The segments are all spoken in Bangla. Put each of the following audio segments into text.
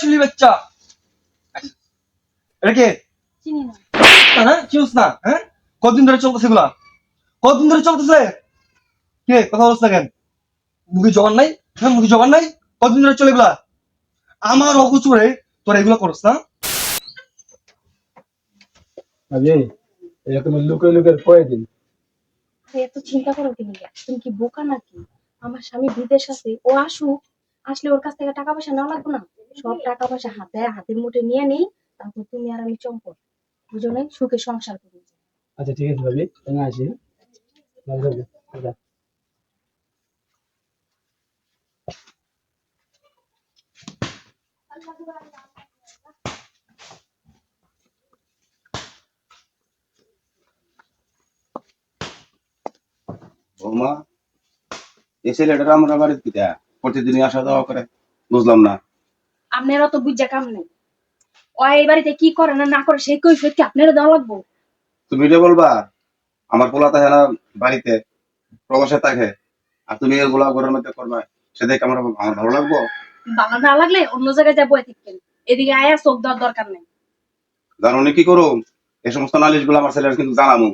শুলি বাচ্চা। এটা কে? চিনি না। হ্যাঁ চিউস না হ্যাঁ? কতদিন ধরে চলতেছে এগুলা? কতদিন ধরে চলতেছে? কে? কথা বলছ না কেন? মুখে জবান নাই? হ্যাঁ মুখে জবান নাই? কতদিন ধরে চলে এগুলা? আমার অগুচুরে তোরা এগুলো করছ না? ভাবি এরকম লুকে লুকে পড়ে দিন এত চিন্তা করো কি তুমি কি বোকা নাকি? আমার স্বামী বিদেশ আছে ও আসুক আসলে ওর কাছ থেকে টাকা পয়সা নেওয়া লাগবে না? সব টাকা পয়সা হাতে হাতের মুঠে নিয়ে নেই তারপর তুমি আর আমি চম্পট। নাই সুখে সংসার করি। আচ্ছা ঠিক আছে ভাবি আমি আসি হ্যাঁ? আচ্ছা। বৌমা এই ছেলেটা আমরা বাড়িতে কিটা প্রতিদিনই আসা যাওয়া করে বুঝলাম না। আপনারা তো বুঝা কাম নেই। ও এই বাড়িতে কি করে না না করে সেই কৈফিয়ত কি আপনারা দেওয়া লাগবো? তুমি এটা বলবা আমার পোলা থাকে না বাড়িতে প্রবাসে থাকে আর তুমি এগুলা ঘরের মধ্যে করবা সে দেখে আমার আমার ভালো লাগবো? ভালো না লাগলে অন্য জায়গায় যাব এদিকে এদিকে আয়া চোখ দেওয়ার দরকার নেই। জানো কি করো এই সমস্ত নালিশগুলো আমার ছেলের কিন্তু জানামু।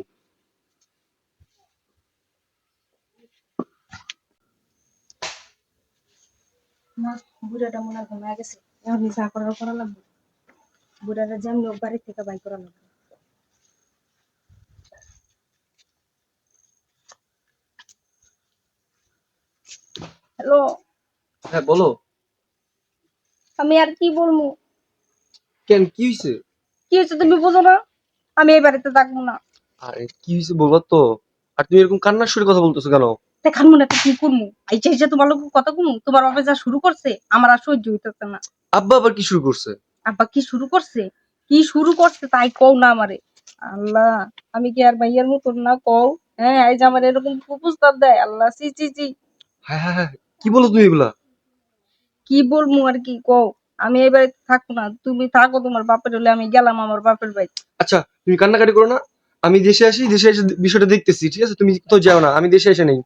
বুড়াটা মনে হয় ঘুমায় গেছে। এখন যা করার করা লাগবে? বুড়াটা যেমনি বাড়ি থেকে বাই করা লাগবে? হ্যালো? হ্যাঁ বলো। আমি আর কি বলব? কেন কি হয়েছে কি হচ্ছে তুমি বোঝো না? আমি এই বাড়িতে থাকব না। আরে কি হয়েছে বলবা তো? আর তুমি এরকম কান্নার সুরে কথা বলতেছো কেন? মনে তো কি করব? আইসা আইসা তোমার লোক কথা কমু? তোমার বাবা যা শুরু করছে আমার আর সহ্য হইতেছে না। আব্বা আবার কি শুরু করছে? আব্বা কি শুরু করছে? কি শুরু করছে তাই কও না আমারে। আল্লাহ আমি কি আর ভাইয়ার মতন না কও? হ্যাঁ যে আমার এরকম প্রস্তাব দেয় আল্লাহ হ্যাঁ হ্যাঁ হ্যাঁ কি বলো তুমি এগুলা? কি বলব আর কি কও? আমি বাড়িতে থাকব না তুমি থাকো তোমার বাপের হলে আমি গেলাম আমার বাপের বাড়ি আচ্ছা তুমি কান্নাকাটি করো না। আমি দেশে আসি দেশে এসে বিষয়টা দেখতেছি ঠিক আছে? তুমি তো যাও না আমি দেশে এসে নেই।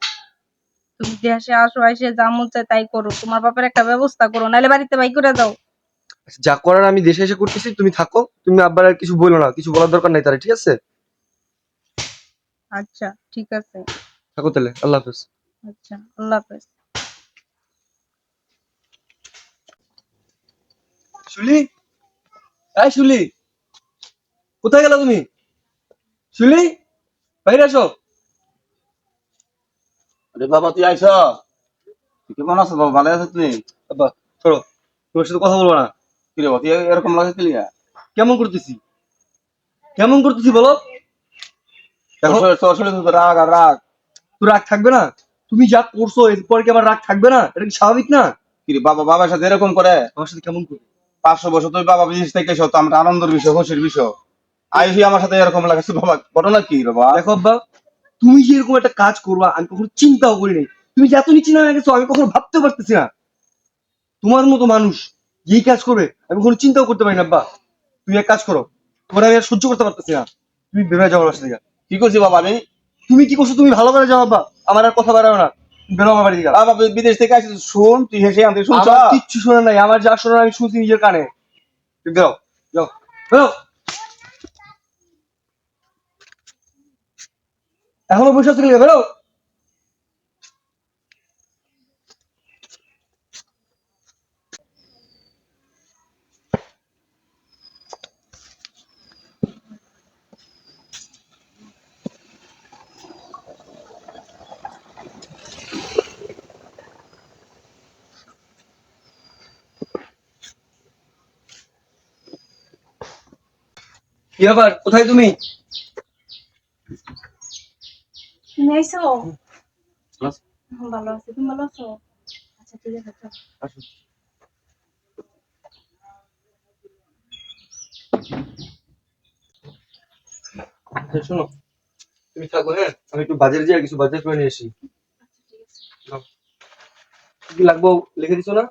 তুমি দেশে আসো এসে যা মন চায় তাই করো তোমার বাপের একটা ব্যবস্থা করো নাহলে বাড়িতে বাই করে দাও। আচ্ছা, যা করার আমি দেশে এসে করতেছি তুমি থাকো তুমি আব্বার আর কিছু বলো না কিছু বলার দরকার নাই তারা ঠিক আছে? আচ্ছা ঠিক আছে। থাকো তাহলে আল্লাহ হাফেজ। আচ্ছা আল্লাহ হাফেজ। শুলি? এই শুলি কোথায় গেল তুমি? শুলি বাইরে আসো। আরে বাবা তুই কেমন আছো বাবা ভালো আছো তুমি চলো তোমার সাথে কথা বলব না। কি রে বাবা, তুই এরকম লাগে কেমন করতেছি? কেমন করতেছি বলো? দেখো। রাগ আর রাগ। তো রাগ থাকবে না? তুমি যা করছ এরপর কি আবার রাগ থাকবে না? এটা কি স্বাভাবিক না? কি রে বাবা বাবার সাথে এরকম করে? আমার সাথে কেমন করবে পাঁচশো বছর তুই বাবা বিদেশ থেকে এসো তো আমরা আনন্দের বিষয় খুশির বিষয়। আইসি আমার সাথে এরকম লাগাচ্ছে বাবা ঘটনা কি বাবা? দেখো আব্বা তুমি যে এরকম একটা কাজ করবা আমি কখনো চিন্তাও করিনি তুমি যে এত নিচে নামে গেছো আমি কখনো ভাবতে পারতেছি না। তোমার মতো মানুষ যেই কাজ করবে আমি কখনো চিন্তাও করতে পারি না আব্বা। তুমি এক কাজ করো তোমার আমি আর সহ্য করতে পারতেছি না। তুমি বেরোয় যাও আমার বাসা থেকে। কি করছি বাবা আমি? তুমি কি করছ তুমি ভালো করে যাও আব্বা। আমার আর কথা বাড়াও না। বেরো আমার বাড়ি থেকে। বাবা বিদেশ থেকে আসিস শুন তুই হেসে আনতে শুনছ? কিচ্ছু শোনা নাই আমার যা শোনা আমি শুনছি নিজের কানে। বেরো যাও। বেরো এখনও বসে আছো? বেরো কি ব্যাপার কোথায় তুমি তুমি আইসো ভালো আছি। তুমি ভালো আছো? আচ্ছা ঠিক আছে আসো। আচ্ছা, শোনো। তুমি থাকো হ্যাঁ? আমি একটু বাজারে যাই কিছু বাজার করে নিয়ে আসি। কি কি লাগবো লিখে দিছো না?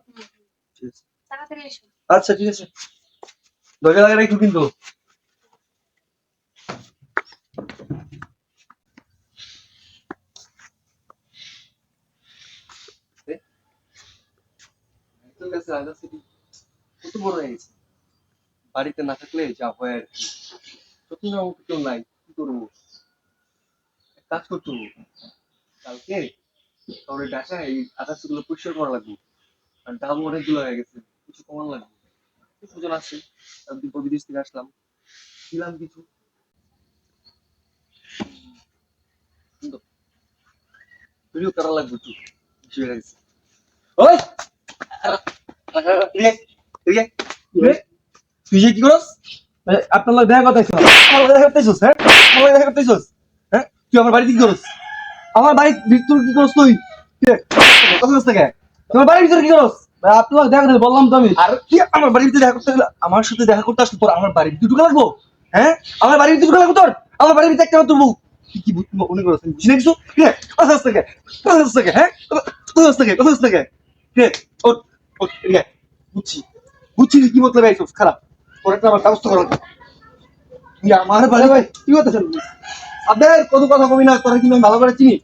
আচ্ছা ঠিক আছে। দরজা লাগাই রাখো কিন্তু আছে, আগে থেকে কত বড় হয়ে গেছে। বাড়িতে না থাকলে যা হয় আর কি। কেউ নাই কি করব? কাজ কালকে এই গুলো পরিষ্কার করা লাগবে। আর দাম অনেকগুলো হয়ে গেছে কিছু কমান লাগবে। দুপুর বিদেশ থেকে আসলাম। দিলাম কিছু। করা লাগবে একটু গেছে। ওই! করস আমার হ্যাঁ হ্যাঁ করস বাড়ির ভিতর করস থেকে করস দেখা করতে আমার সাথে দেখা করতে আসলে তোর আমার বাড়ির ঢুকে লাগবো হ্যাঁ আমার বাড়ির ঢুকে লাগবো তোর আমার বাড়ির ভিতরে একটা মাত্র কি কি মনে আমি বুঝি কিছু হচ্ছে থেকে কথা হচ্ছে থেকে হ্যাঁ বুঝছি বুঝছি কি মতলব আইছিস খারাপ। তোর একটা আমার ব্যবস্থা করা। তুই আমার বাড়ি ভাই কি করতেছেন আবে কত কথা কবি না তোরা কি আমি ভালো করে চিনি?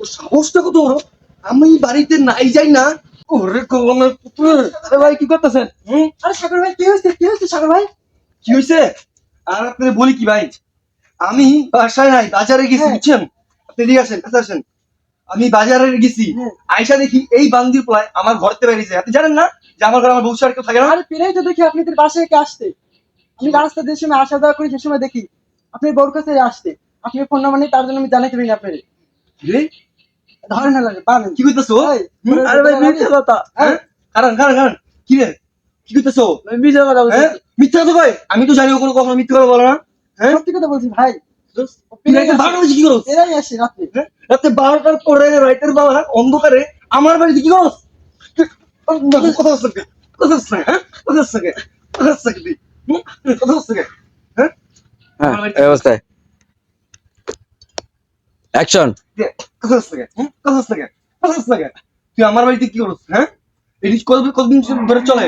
তোর সাহসটা কত বড়? আমি বাড়িতে নাই যাই না। ওরে আরে ভাই কি করতেছেন? আরে সাগর ভাই কি হয়েছে? কি হয়েছে সাগর ভাই? কি হয়েছে? আর আপনাদের বলি কি ভাই? আমি বাসায় নাই বাজারে গেছি হ্যাঁ। বুঝছেন? আপনি এদিকে আসেন কাছে আসেন। আমি বাজারে গেছি। হ্যাঁ। আয়সা দেখি এই বান্দির প্রায় আমার ঘরতে বেরিয়েছে। আপনি জানেন না যে আমার ঘরে আমার বউ আর কেউ থাকে না? আরে পেরেই তো দেখি আপনাদের বাসায় কে আসতে আমি রাস্তা দিয়ে সময় আসা যাওয়া করি সে সময় দেখি আপনি বউর কাছে আসতে আপনি ফোন নাম্বার নেই তার জন্য আমি জানাতে পারি না আপনার। ধরে না লাগে পাবেন কি করতেছো? আরে ভাই মিথ্যা কথা। হ্যাঁ? কারণ কারণ কারণ। কি রে? কি করতেছো? আমি কথা হ্যাঁ? মিথ্যা কথা ভাই আমি তো জানি ও কোনো কখনো মিথ্যা কথা বলে না। হ্যাঁ? সত্যি কথা বলছি ভাই। তুই রাইতে কি করো এরাই আসে রাত্রে হ্যাঁ? রাতে বারোটার পরে রাইতের বেলা অন্ধকারে আমার বাড়িতে কি করস? কথা হচ্ছে কথা হচ্ছে হ্যাঁ? কথা হচ্ছে কথা হচ্ছে তুই? কথা হচ্ছে হ্যাঁ? হ্যাঁ অবস্থায়। অ্যাকশন কথা হচ্ছে? কথা হচ্ছে কথা হচ্ছে তুই আমার বাড়িতে কি করস হ্যাঁ? এটি কতদিন কতদিন ধরে চলে?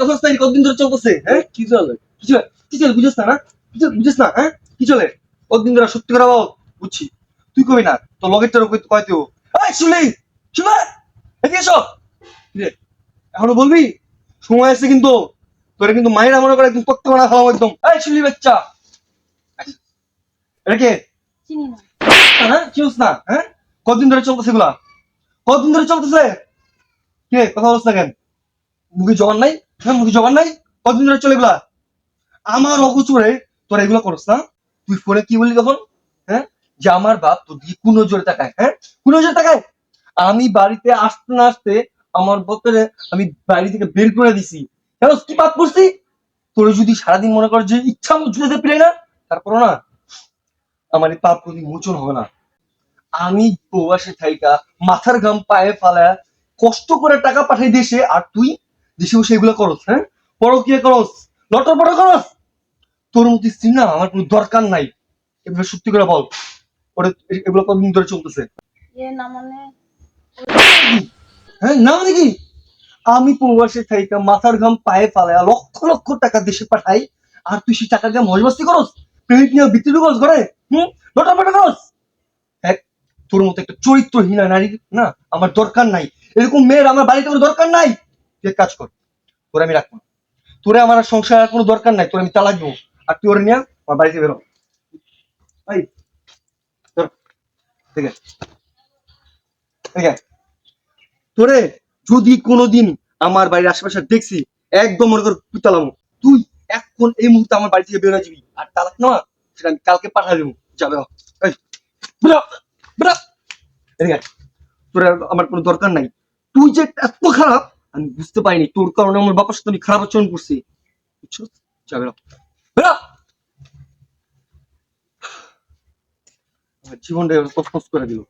কথা হচ্ছে কতদিন ধরে চলতেছে হ্যাঁ? কি চলে? কি চলে? কি চলে? বুঝিস না না? কি চলে? বুঝিস না হ্যাঁ? কি চলে? কতদিন ধরে সত্যি করে বল বুঝছি? তুই কবি না তো কই কয়তে ও? এই শুনে এদিকে এসো। এখনও বলবি? সময় আছে কিন্তু। তোরে কিন্তু মায়ের মনে করে একদম পক্ত বানা খাওয়া একদম। এই বাচ্চা? এটা কে? চিনি না। হ্যাঁ চিউস না হ্যাঁ? কতদিন ধরে চলতেছে এগুলা? কতদিন ধরে চলতেছে? কে কথা বলছ না কেন? মুখে জবান নাই? হ্যাঁ মুখে জবান নাই? কতদিন ধরে চলে এগুলা? আমার অগোচরে তোরা এগুলো করস না? তুই ফোনে কি বললি তখন? হ্যাঁ? যে আমার বাপ তোর দিকে কোন নজরে তাকায়। হ্যাঁ? কোন নজরে তাকায়? আমি বাড়িতে আসতে না আসতে আমার বছরে আমি বাড়ি থেকে বের করে দিছি। কেন? কি পাপ করছি? তোর যদি সারাদিন মনে কর যে ইচ্ছা জুড়ে পেলে না তারপর না আমার এই পাপ কোনদিন মোচন হবে না। আমি প্রবাসে থাইকা, মাথার ঘাম পায়ে ফালা, কষ্ট করে টাকা পাঠাই দেশে আর তুই দেশে বসে এগুলো করস হ্যাঁ? পরকিয়া করস, লটর পটর করস তোর মতো স্ত্রী না আমার কোনো দরকার নাই। এগুলো সত্যি করে বল। ওটা এগুলো কতদিন ধরে চলতেছে? মানে? হ্যাঁ না মানে কি? আমি প্রবাসে থাইকা মাথার ঘাম পায়ে ফালায় লক্ষ লক্ষ টাকা দেশে পাঠাই আর তুই সেই টাকা দিয়ে মজবাস্তি করস? প্রেমিক নিয়ে বিক্রি করস ঘরে? হুম? করস? এক তোর মতো একটা চরিত্রহীনা নারী না আমার দরকার নাই। এরকম মেয়ের আমার বাড়িতে কোনো দরকার নাই। তুই কাজ কর তোরে আমি রাখব না। তোরে আমার সংসার কোনো দরকার নাই তোরে আমি তালাক দেবো। আর তুই ওরে নিয়ে তোরে যদি কোনোদিন আমার বাড়ির আশেপাশে দেখছি, একদম মনে কর পিতালাম তুই এখন এই মুহূর্তে আমার বাড়ি থেকে বেরোয় যাবি। আর তালাক না, সেটা আমি কালকে দেবো। যাবে তোর আমার কোনো দরকার নাই। তুই যে এত খারাপ, আমি বুঝতে পারিনি তোর কারণে আমার বাবার সাথে খারাপ আচরণ করছি। বুঝছ? যাবে জীবনটা কষ্ট করে দিল।